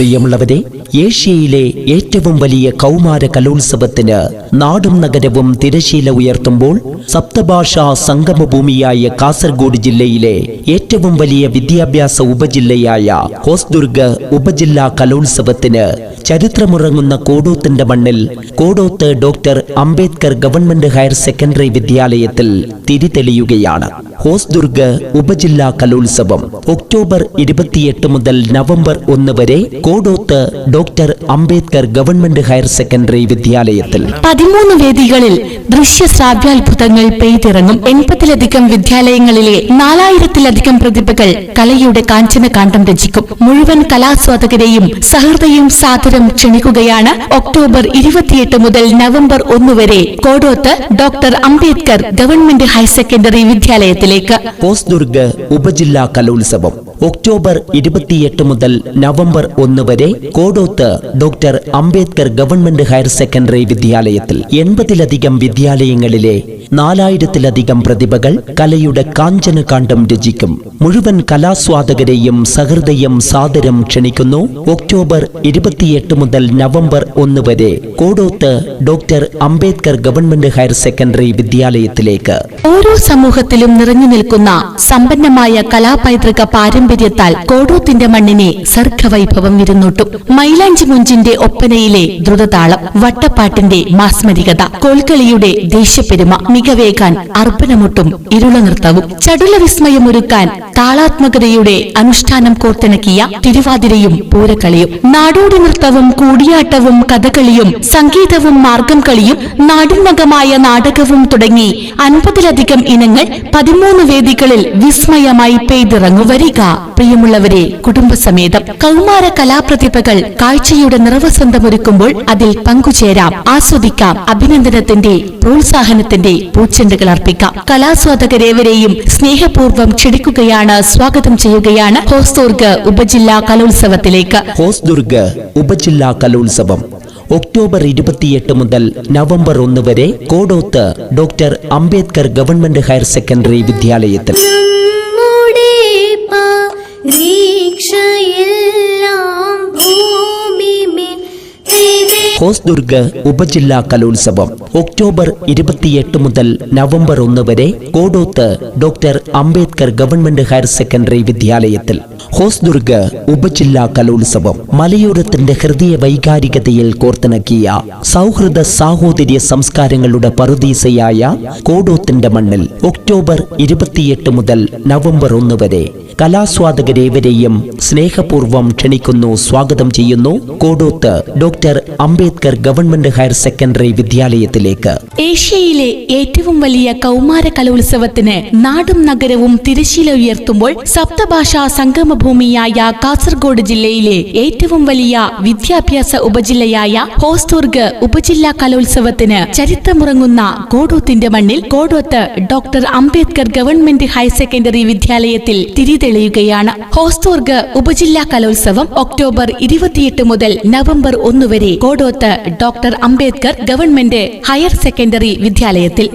പ്രിയമുള്ളവരെ ഏഷ്യയിലെ ഏറ്റവും വലിയ കൗമാര കലോത്സവത്തിന് നാടും നഗരവും തിരശീല ഉയർത്തുമ്പോൾ സപ്തഭാഷാ സംഗമഭൂമിയായ കാസർഗോഡ് ജില്ലയിലെ ഏറ്റവും വലിയ വിദ്യാഭ്യാസ ഉപജില്ലയായ ഹോസ്ദുർഗ് ഉപജില്ലാ കലോത്സവത്തിന് ചരിത്രമുറങ്ങുന്ന കോടോത്തിന്റെ മണ്ണിൽ Kodoth doctor Ambedkar government higher secondary വിദ്യാലയത്തിൽ തിരിതെളിയുകയാണ്. ഹോസ്ദുർഗ് ഉപജില്ലാ കലോത്സവം ഒക്ടോബർ ഇരുപത്തിയെട്ട് മുതൽ നവംബർ ഒന്ന് വരെ Kodoth doctor Ambedkar government higher secondary വിദ്യാലയത്തിൽ. പതിമൂന്ന് വേദികളിൽ ദൃശ്യ ശ്രാവ്യാത്ഭുതങ്ങൾ പെയ്തിറങ്ങും എൺപതിലധികം വിദ്യാലയങ്ങളിലെ നാലായിരത്തിലധികം പ്രതിഭകൾ കലയുടെ കാഞ്ചന കാണ്ഡം രചിക്കും. മുഴുവൻ കലാസ്വാദകരെയും സഹൃദയം സാദരം ക്ഷണിക്കുകയാണ് ഒക്ടോബർ ഇരുപത്തിയെട്ട് മുതൽ നവംബർ ഒന്ന് വരെ. Kodoth doctor Ambedkar government higher secondary വിദ്യാലയത്തിലേക്ക്. ഉപജില്ലാ കലോത്സവം. ഒക്ടോബർ ഇരുപത്തിയെട്ട് മുതൽ നവംബർ ഒന്ന് വരെ Kodoth doctor Ambedkar government higher secondary വിദ്യാലയത്തിൽ എൺപതിലധികം വിദ്യാലയങ്ങളിലെ നാലായിരത്തിലധികം പ്രതിഭകൾ കലയുടെ കാഞ്ചന കാണ്ടം രചിക്കും. മുഴുവൻ കലാസ്വാദകരെയും സഹൃദയം സാദരം ക്ഷണിക്കുന്നു. ഒക്ടോബർ ഇരുപത്തിയെട്ട് മുതൽ നവംബർ ഒന്ന് വരെ Kodoth doctor Ambedkar government higher secondary വിദ്യാലയത്തിലേക്ക്. ഓരോ സമൂഹത്തിലും നിറഞ്ഞു നിൽക്കുന്ന സമ്പന്നമായ കലാപൈതൃക പാരമ്പര്യത്താൽ കോടൂത്തിന്റെ മണ്ണിനെ സർഗവൈഭവം വിരുന്നൂട്ടും. മൈലാഞ്ചി മുഞ്ചിന്റെ ഒപ്പനയിലെ ദ്രുതതാളം വട്ടപ്പാട്ടിന്റെ മാസ്മരികത കോൽക്കളിയുടെ ദേശപ്പെരുമ മികവേകാൻ അർപ്പണമൊട്ടും ഇരുളനൃത്തവും. ചടുല വിസ്മയമൊരുക്കാൻ താളാത്മകതയുടെ അനുഷ്ഠാനം കോർത്തിണക്കിയ തിരുവാതിരയും പൂരക്കളിയും നാടോടി നൃത്തവും കൂടിയാട്ടവും കഥകളിയും സംഗീതവും മാർഗം കളിയും നാടിനകമായ നാടകവും തുടങ്ങി അൻപതിലധികം ഇനങ്ങൾ പതിമൂന്ന് വേദികളിൽ വിസ്മയമായി പെയ്തിറങ്ങു വരിക പ്രിയമുള്ളവരെ കുടുംബസമേതം കൗമാര കലാപ്രതിഭകൾ കാഴ്ചയുടെ നിറവസന്തമൊരുക്കുമ്പോൾ അതിൽ പങ്കുചേരാം ആസ്വദിക്കാം അഭിനന്ദനത്തിന്റെ പ്രോത്സാഹനത്തിന്റെ പൂച്ചെണ്ടുകൾ അർപ്പിക്കാം. കലാസ്വാദകരേവരെയും സ്നേഹപൂർവം ക്ഷണിക്കുകയാണ് സ്വാഗതം ചെയ്യുകയാണ് ഹോസ്ദുർഗ് ഉപജില്ലാ കലോത്സവത്തിലേക്ക്. ഹോസ്ദുർഗ് ഉപജില്ലാ കലോത്സവം. ഒക്ടോബർ ഇരുപത്തിയെട്ട് മുതൽ നവംബർ ഒന്ന് വരെ Kodoth doctor Ambedkar government higher secondary വിദ്യാലയത്തിൽ. ഹോസ്ദുർഗ് ഉപജില്ലാ കലോത്സവം. ഒക്ടോബർ ഇരുപത്തിയെട്ട് മുതൽ നവംബർ ഒന്ന് വരെ Kodoth doctor Ambedkar government higher secondary വിദ്യാലയത്തിൽ. ഹോസ്ദുർഗ് ഉപജില്ലാ കലോത്സവം മലയോരത്തിന്റെ ഹൃദയ വൈകാരികതയിൽ കോർത്തിണക്കിയ സൗഹൃദ സാഹോദര്യ സംസ്കാരങ്ങളുടെ പറുദീസയായ കോടോത്തിന്റെ മണ്ണിൽ ഒക്ടോബർ ഇരുപത്തിയെട്ട് മുതൽ നവംബർ ഒന്ന് വരെ കലാസ്വാദകരേവരെയും സ്നേഹപൂർവം ക്ഷണിക്കുന്നു സ്വാഗതം ചെയ്യുന്നു Kodoth doctor Ambedkar government higher secondary വിദ്യാലയത്തിലേക്ക്. ഏഷ്യയിലെ ഏറ്റവും വലിയ കൗമാര കലോത്സവത്തിന് നാടും നഗരവും തിരശീല ഉയർത്തുമ്പോൾ സപ്തഭാഷാ സംഗമഭൂമിയായ കാസർഗോഡ് ജില്ലയിലെ ഏറ്റവും വലിയ വിദ്യാഭ്യാസ ഉപജില്ലയായ ഹോസ്തൂർഗ് ഉപജില്ലാ കലോത്സവത്തിന് ചരിത്രമുറങ്ങുന്ന കോടോത്തിന്റെ മണ്ണിൽ Kodoth doctor Ambedkar government higher secondary വിദ്യാലയത്തിൽ തിരിതെളിയുകയാണ് ഹോസ്തൂർഗ് ഉപജില്ലാ കലോത്സവം ഒക്ടോബർ ഇരുപത്തിയെട്ട് മുതൽ നവംബർ ഒന്ന് വരെ. Kodoth doctor Ambedkar government higher secondary വിദ്യാലയത്തിൽ.